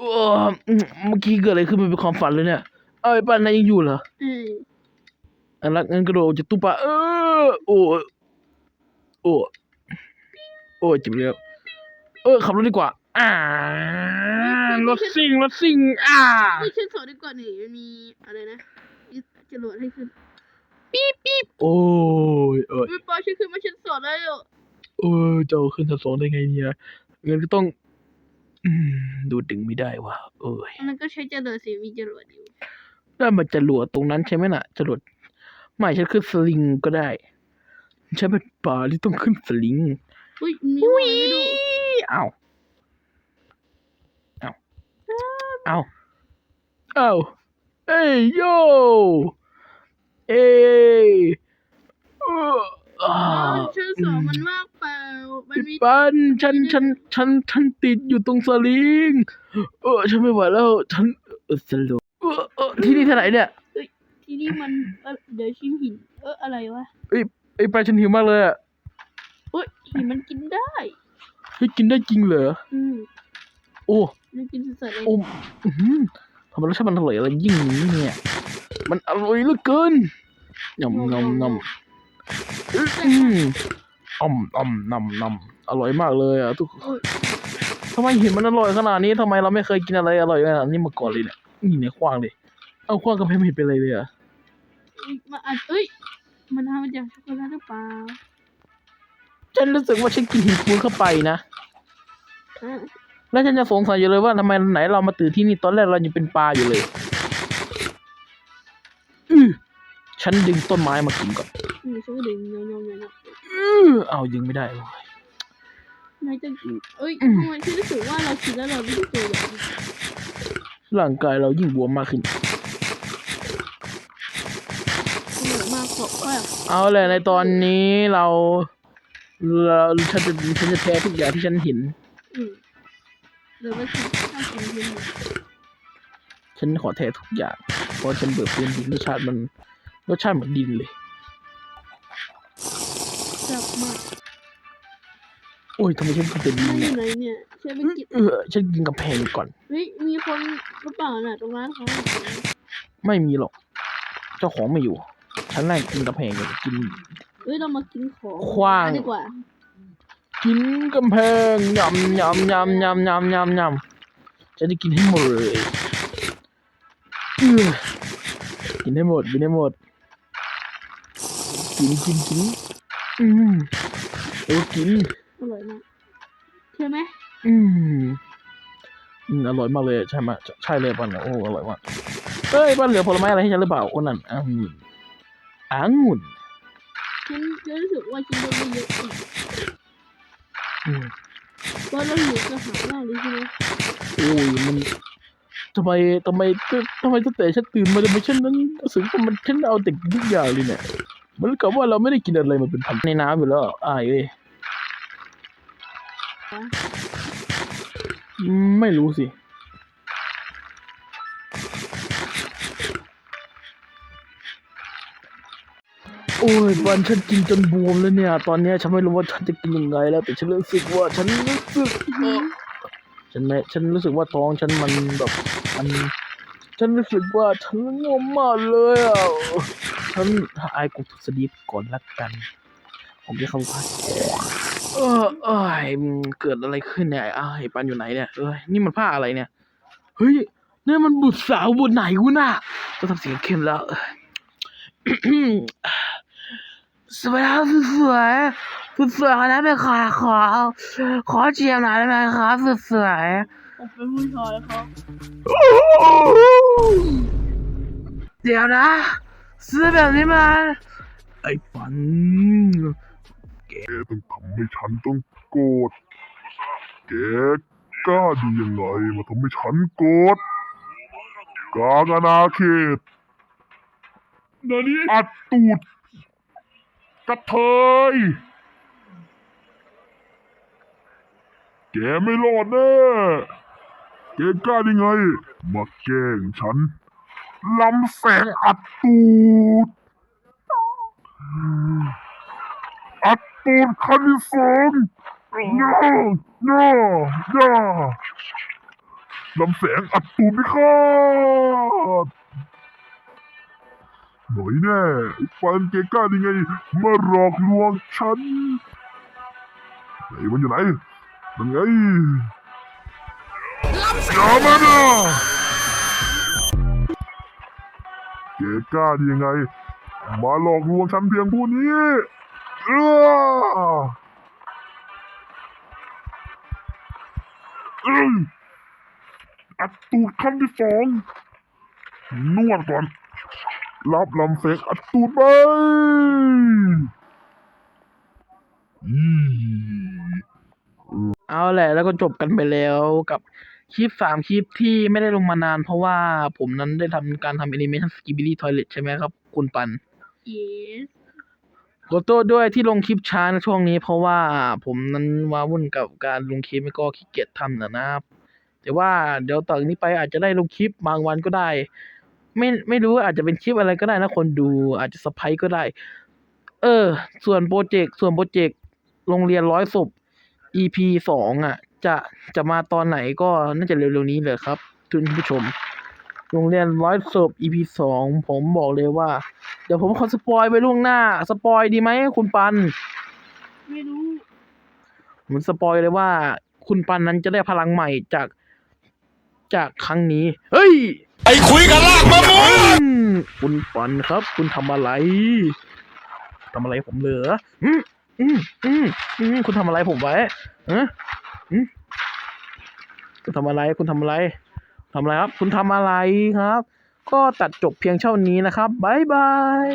เออเมื่อกี้เกิดอะไรขึ้นมันเป็นความฝันเลยเนี่ยเอ้ยป้านายยังอยู่เหรอเอออันรักงั้นกระโดดออกจากตู้ปลาเออโอ้ยโอ้ยโอ้ยเจ็บแล้วเออขับรถดีกว่า อ่ารถซิ่งรถซิ่งอ่าไม่ขึ้นสองดีกว่านี่มันมีอะไรนะจรวดให้ขึ้นโอ้ยเอ้ยไม่ปล่อยฉันขึ้นมาชั้นสองได้หรอเออจะเอาขึ้นชั้นสองได้ไงเนี่ยงั้นก็ต้อง อืมดูดึงไม่ได้ว่ะเอ้ยอันนั้นก็ใช้จรวดสิมีจรวดอยู่ได้มาจรวดตรงนั้นใช่ไหมน่ะจรวดไม่ฉันขึ้นสลิงก็ได้ฉันเป็นป่าที่ต้องขึ้นสลิงอุ้ยมีหัวไม่ดูเอาเอาเอาเอาเอ้ยโยเอ้ยเอออ่า ชั้นสองมันมากเปล่ามันมี ปันฉันฉันฉันฉันติดอยู่ตรงสลิง เออฉันไม่ไหวแล้ว ฉันเออสลบเออเออที่นี่ที่ไหนเนี่ยที่นี่มันเออเดี๋ยวชิมหิน เอออะไรวะเอ้ยไอ้ยปลาฉันหิวมากเลยอะเฮ้ยหินมันกินได้ เฮ้ยกินได้จริงเหรออืมโอ้ มันกินสดๆเลยโอ้อื้อหือทำไมรสชาติมันอร่อยอะไรยิ่งนี้เนี่ย มันอร่อยเหลือเกินยำยำยำอืมอ่ำอ่ำนำนำ อร่อยมากเลยอะทุกคนโอ้ยทำไมเห็นมันอร่อยขนาดนี้ทำไมเราไม่เคยกินอะไรอร่อยขนาดนี้มาก่อนเลยเนี่ยนี่เนี่ยขว้างเลยเอาขว้างกำแพงไม่เห็นเป็นไรเลยอะมันอาจเอ้ยมันทำมาจากช็อกโกแลตหรือเปล่าฉันรู้สึกว่าฉันกินหินปูนเข้าไปนะอะแล้วฉันจะสงสัยอยู่เลยว่าทำไมไหนเรามาตื่นที่นี่ตอนแรกเรายังเป็นปลาอยู่เลยอือฉันดึงต้นไม้มากินก่อนอืมฉันก็ดึงยองๆๆๆอือเอายิงไม่ได้เลย นายจะเอ้ยอืมทำไมฉันรู้สึกว่าเรากินแล้วเราไม่ได้ตัวใหญ่ร่างกายเรายิ่งบวมมากขึ้นตัวใหญ่มากกว่าว่าเอาเลยในตอนนี้เราเราฉันจะฉันจะแท้ทุกอย่างที่ฉันเห็น อืมเดี๋ยวไปกินข้าวกินเย็นฉันขอแท้ทุกอย่าง เพราะฉันเบิกพื้นดินรสชาติมันรสชาติเหมือนดินเลยจับมาก โอ้ยทำไมฉันเป็นดินมันอเนี่ยยู่ไหนเนี่ยฉันไปกินเออฉันกินกำแพงก่อน เฮ้ยมีคนกระเป๋าน่ะตรงร้านเขาน่ะไม่มีหรอก เจ้าของไม่อยู่ ฉันนั่งกินกำแพงก่อนกิน เฮ้ยเรามากินของขว้างกันดีกว่ากินกำแพงยำยำยำยำยำยำยำจะได้กินให้หมดเลยเอื้อกินให้หมดกินให้หมด กินกินกินอืมโอ้กิน อร่อยมากใช่ไหมอืมอืมอร่อยมากเลยใช่ไหมใช่ใช่เลยปันโอ้อร่อยมากเอ้ยปันเหลือผลไม้อะไรให้ฉันหรือเปล่าโอ้นั่นองุ่นองุ่นฉันฉันรู้สึกว่ากินได้ไม่เยอะอีกอืมเพราะเราหิวกระหายมากเลยใช่ไหมโอ้ยมันทำไมทำไมทำไมตั้งแต่ฉันตื่นมาทำไมฉันนั้นรู้สึกว่ามันฉันเอาแต่กินทุกอย่างเลยเนี่ยเหมันกับว่าเราไม่ได้กินอะไรมาเป็นพันในน้ำอยู่แล้วอ้ายเอ้ยอืม ไม่รู้สิ โอ้ยวันฉันกินจนบวมแล้วเนี่ย ตอนเนี้ยฉันไม่รู้ว่าฉันจะกินยังไงแล้ว แต่ฉันรู้สึกว่าฉันรู้สึกเอ่อฉันไม่ฉันรู้สึกว่าท้องฉันมันแบบมันฉันรู้สึกว่าฉันง่วงมากเลยอะ ฉันไอ้กูสลีปก่อนละกัน ผมจะเข้าพักเออเอ้ยมันเกิดอะไรขึ้นเนี่ยไอ้ายปันอยู่ไหนเนี่ยเอ้ยนี่มันผ้าอะไรเนี่ยเฮ้ยนี่มันบุตรสาวบนไหนกูน่ะต้องทำเสียงเข้มแล้วสวยครับสวยสวยๆนะเป็นขอขอขอเจียมหน่อยได้ไหมครับสวยผมเป็นผู้ชายครับๆเดี๋ยวนะซื้อแบบนี้มาไอ้ปัน แกต้องทำให้ฉันต้องโกรธ แกกล้าดียังไงมาทำให้ฉันโกรธกลางอาณาเขตนานี้อัดตูดกระเทย แกไม่รอดแน่แกกล้าได้ไง มาแกล้งฉันลำแสงอัดตูด อัด ตูดคันที่สองย่าย่าย่าลำแสงอัดตูดพิฆาตหน่อยแน่ไอ้ปันเกก้าได้ไง มาหลอกลวงฉันไหนมันอยู่ไหนมันไงอย่ามานะเกก้าด้ยังไง มาหลอกลวงฉันเพียงผู้นี้ เออเอ้ยอัดตูดขั้นที่สองนวดก่อน รับลำเสกอัดตูดไปอีเอาแหละ แล้วก็จบกันไปแล้วกับคลิปสามคลิปที่ไม่ได้ลงมานาน เพราะว่าผมนั้นได้ทำการทำแอนิเมชันสกิบิลี่ทอยเลทใช่ไหมครับ คุณปัน yes ขอโทษด้วยที่ลงคลิปช้าในช่วงนี้ เพราะว่าผมนั้นว้าวุ่นกับการลงคลิปไม่ก็ขี้เกียจทำนะนะครับ แต่ว่าเดี๋ยวต่อจากนี้ไปอาจจะได้ลงคลิปบางวันก็ได้ ไม่ไม่รู้ว่าอาจจะเป็นคลิปอะไรก็ได้นะคนดูอาจจะสไพรส์ก็ได้ เออ ส่วนโปรเจกต์ส่วนโปรเจกต์โรงเรียนร้อยศพ EP สองอะ จะจะมาตอนไหนก็น่าจะเร็วๆนี้เลยครับทุกผู้ชม โรงเรียนร้อยศพ EP สองผมบอกเลยว่า ดี๋ยวผมขอสปอยไปล่วงหน้า สปอยดีไหมคุณปัน ไม่รู้ ผมสปอยเลยว่า คุณปันนั้นจะได้พลังใหม่จากจากครั้งนี้ เฮ้ย ไอ้คุยกันลากมะม่วงอืมคุณปันครับ คุณทำอะไรทำอะไรผมเหลืออืมอืมอืมอืมคุณทำอะไรผมไว้ฮะอืมคุณทำอะไร คุณทำอะไรทำอะไรครับ คุณทำอะไรครับ ก็ตัดจบเพียงเท่านี้นะครับบายบาย